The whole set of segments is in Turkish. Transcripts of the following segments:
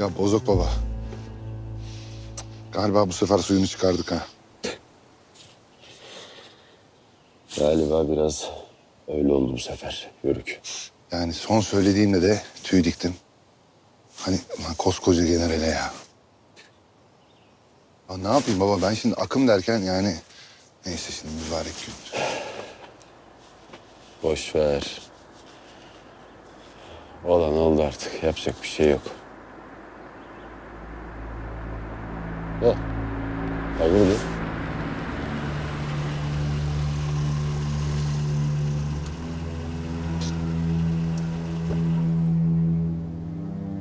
Ya Bozok Baba. Galiba bu sefer suyunu çıkardık ha. Galiba biraz öyle oldu bu sefer Yörük. Yani son söylediğimde de tüy diktim. Hani lan koskoca generale ya. ya. Ne yapayım baba ben şimdi akım derken yani... Neyse şimdi mübarek gün. Boş ver. Olan oldu artık. Yapacak bir şey yok. Ha. Hayırdır?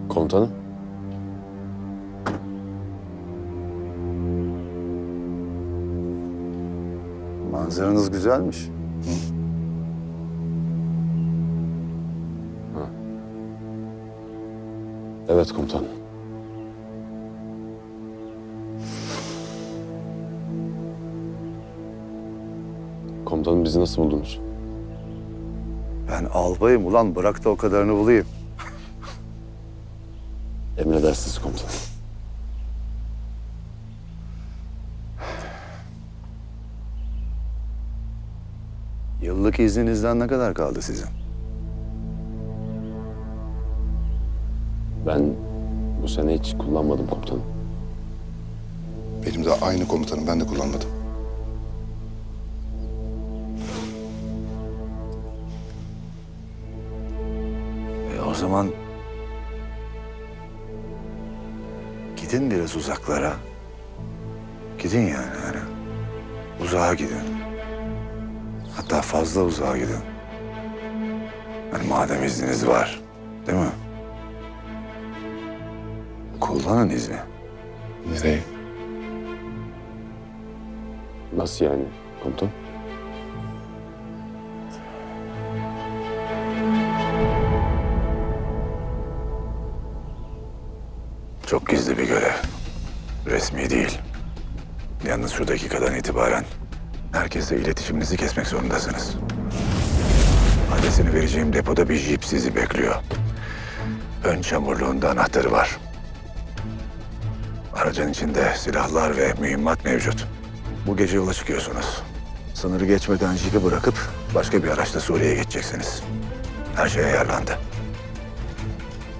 Komutanım. Manzaranız güzelmiş. Evet komutanım. Komutanım bizi nasıl buldunuz? Ben albayım ulan bırak da o kadarını bulayım. Emredersiniz komutanım. Yıllık izninizden ne kadar kaldı sizin? Ben bu sene hiç kullanmadım komutanım. Benim de aynı komutanım ben de kullanmadım. Zaman gidin biraz uzaklara. Gidin yani yani. Uzağa gidin. Hatta fazla uzağa gidin. Hani madem izniniz var, değil mi? Kullanın izni. Nereye? Nasıl yani komutan? Çok gizli bir görev. Resmi değil. Yalnız şu dakikadan itibaren herkesle iletişiminizi kesmek zorundasınız. Adresini vereceğim depoda bir jip sizi bekliyor. Ön çamurluğunda anahtarı var. Aracın içinde silahlar ve mühimmat mevcut. Bu gece yola çıkıyorsunuz. Sınırı geçmeden jipi bırakıp başka bir araçla Suriye'ye geçeceksiniz. Her şey ayarlandı.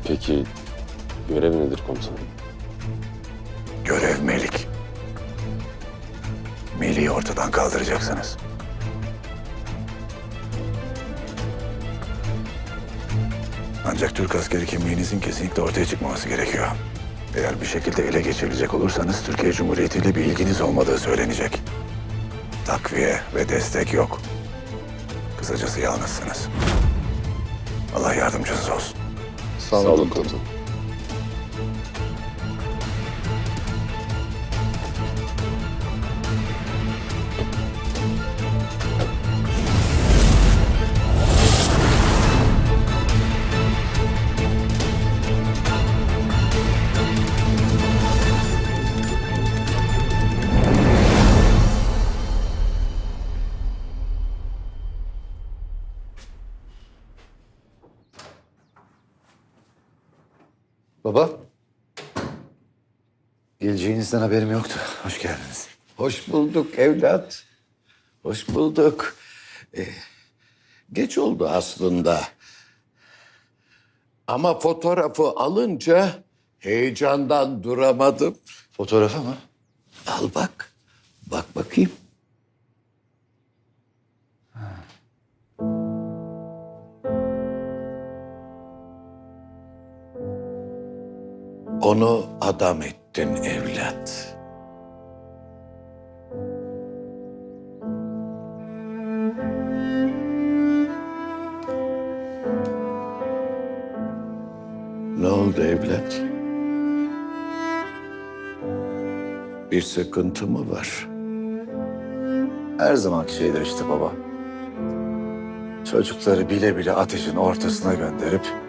Peki görev nedir komutanım? Görev Melik. Melik'i ortadan kaldıracaksınız. Ancak Türk askeri kimliğinizin kesinlikle ortaya çıkmaması gerekiyor. Eğer bir şekilde ele geçirilecek olursanız Türkiye Cumhuriyeti ile bir ilginiz olmadığı söylenecek. Takviye ve destek yok. Kısacası yalnızsınız. Allah yardımcınız olsun. Sağ olun, Sağ olun komutanım. komutanım. Baba. Geleceğinizden haberim yoktu. Hoş geldiniz. Hoş bulduk evlat. Hoş bulduk. Ee, geç oldu aslında. Ama fotoğrafı alınca heyecandan duramadım. Fotoğrafı mı? Al bak. Bak bakayım. Onu adam ettin evlat. Ne oldu evlat? Bir sıkıntı mı var? Her zamanki şeyler işte baba. Çocukları bile bile ateşin ortasına gönderip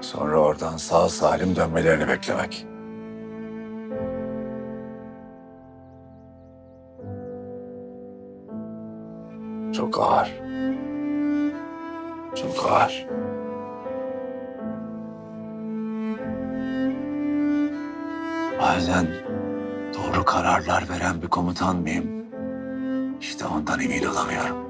sonra oradan sağ salim dönmelerini beklemek. Çok ağır. Çok ağır. Bazen doğru kararlar veren bir komutan mıyım? İşte ondan emin olamıyorum.